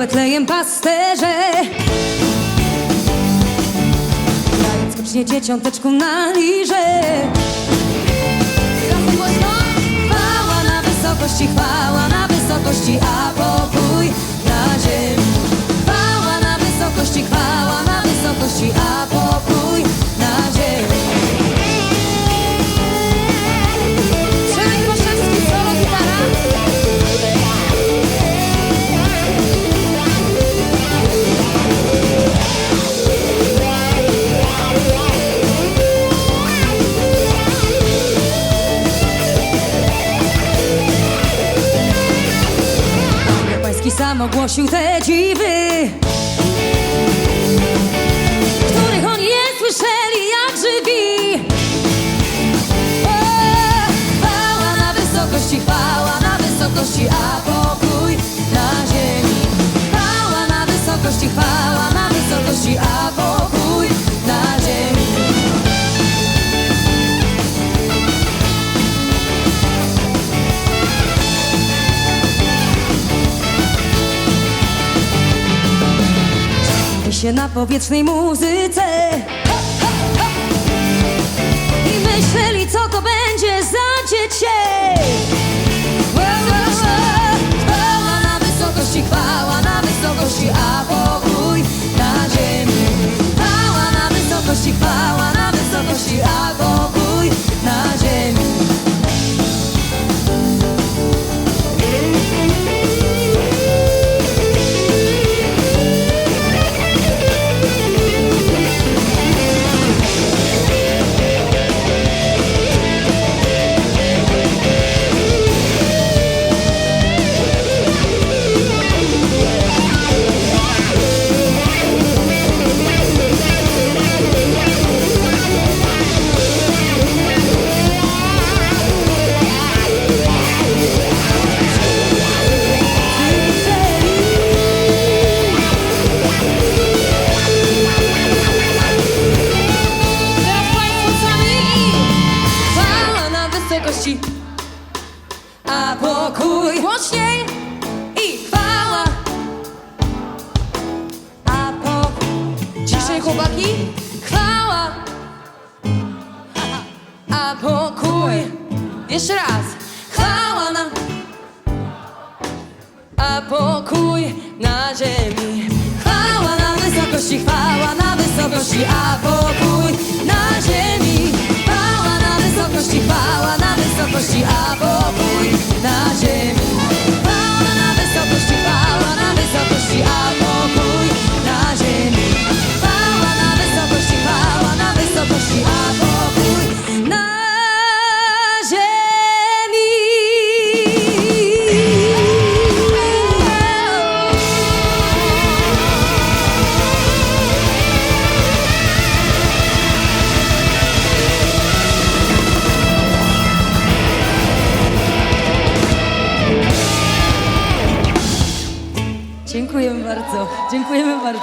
Betlejem pasterze. Daj skocznie dzieciąteczku na liże. Razem głośno chwała na wysokości chwała ogłosił te dziwy. się na powietrznej muzyce. radości, a pokój głośniej i chwała. A po dzisiaj chłopaki. Chwała, a pokój jeszcze raz. Chwała nam, a pokój na ziemi. Chwała na wysokości, chwała na wysokości, a pokój bardzo. Dziękujemy bardzo.